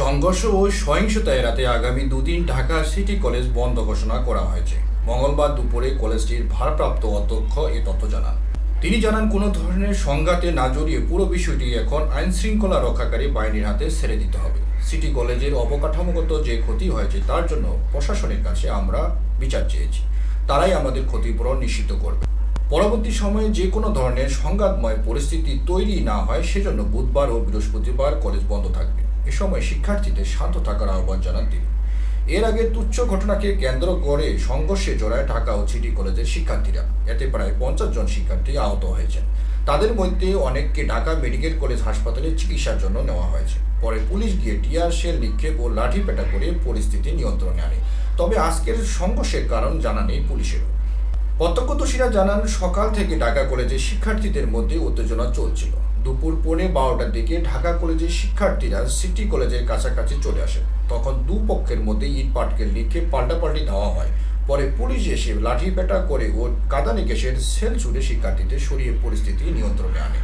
সংঘর্ষ ও সহিংসতা এড়াতে আগামী দুদিন ঢাকা সিটি কলেজ বন্ধ ঘোষণা করা হয়েছে। মঙ্গলবার দুপুরে কলেজটির ভারপ্রাপ্ত অধ্যক্ষ এ তথ্য জানান। তিনি জানান, কোনো ধরনের সংঘাতে না জড়িয়ে পুরো বিষয়টি এখন আইন শৃঙ্খলা রক্ষাকারী বাহিনীর হাতে ছেড়ে দিতে হবে। সিটি কলেজের অবকাঠামোগত যে ক্ষতি হয়েছে তার জন্য প্রশাসনের কাছে আমরা বিচার চেয়েছি। তারাই আমাদের ক্ষতিপূরণ নিশ্চিত করবে। পরবর্তী সময়ে যে কোনো ধরনের সংঘাতময় পরিস্থিতি তৈরি না হয়, সেজন্য বুধবার ও বৃহস্পতিবার কলেজ বন্ধ থাকবে। এ সময় শিক্ষার্থীদের শান্ত থাকার আহ্বান জানান তিনি। এর আগে তুচ্ছ ঘটনাকে কেন্দ্র করে সংঘর্ষে জড়ায় ঢাকা ও সিটি কলেজের শিক্ষার্থীরা। এতে প্রায় পঞ্চাশ জন শিক্ষার্থী আহত হয়েছেন। তাদের মধ্যে অনেককে ঢাকা মেডিকেল কলেজ হাসপাতালে চিকিৎসার জন্য নেওয়া হয়েছে। পরে পুলিশ গিয়ে টিয়ার শেল নিক্ষেপ ও লাঠিপেটা করে পরিস্থিতি নিয়ন্ত্রণে আনে। তবে আজকের সংঘর্ষের কারণ জানা নেই পুলিশেরও। প্রত্যক্ষদর্শীরা জানান, সকাল থেকে ঢাকা কলেজের শিক্ষার্থীদের মধ্যে উত্তেজনা চলছিল। দুপুর পৌনে বারোটার দিকে ঢাকা কলেজের শিক্ষার্থীরা সিটি কলেজের কাছাকাছি চলে আসে। তখন দুপক্ষের মধ্যে ইট পাটকেল লিখে পাল্টাপাল্টি ধাওয়া হয়। পরে পুলিশ এসে লাঠি পেটা করে ও কাদানি গ্যাসের সেল ছুড়ে শিক্ষার্থীদের সরিয়ে পরিস্থিতি নিয়ন্ত্রণে আনে।